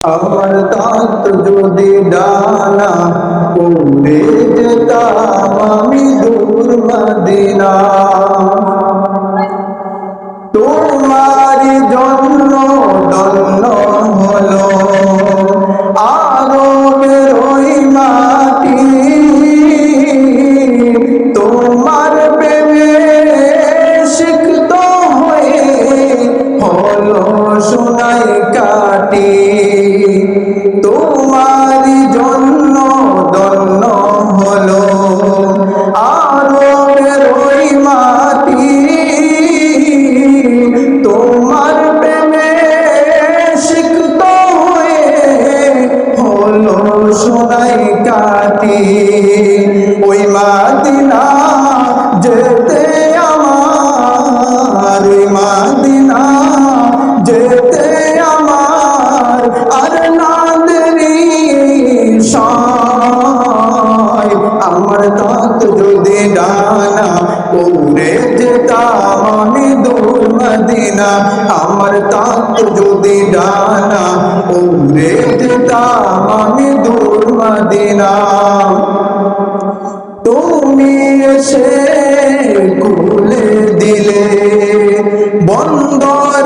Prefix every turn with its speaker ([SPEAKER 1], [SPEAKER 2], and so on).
[SPEAKER 1] আমার দাঁত যদি ডানা উড়ে যেতাম আমি দূর মদিনা তোমার জন্য দন্য হলো আরবের ওই মাটি। তোমার প্রেমে সিক্ত হয়ে হলো সোনাই কাটি কাটি ওই মাদিনা যেতে আমার ওই মাদিনা যেতে আমার, আর না দেরি আমার দাঁত যদি ডানা উড়ে যেতাম আমি দূর মদিনা, আমার দাঁত যদি ডানা উড়ে যেতাম আমি এসে কুলে দিলে। বন্দর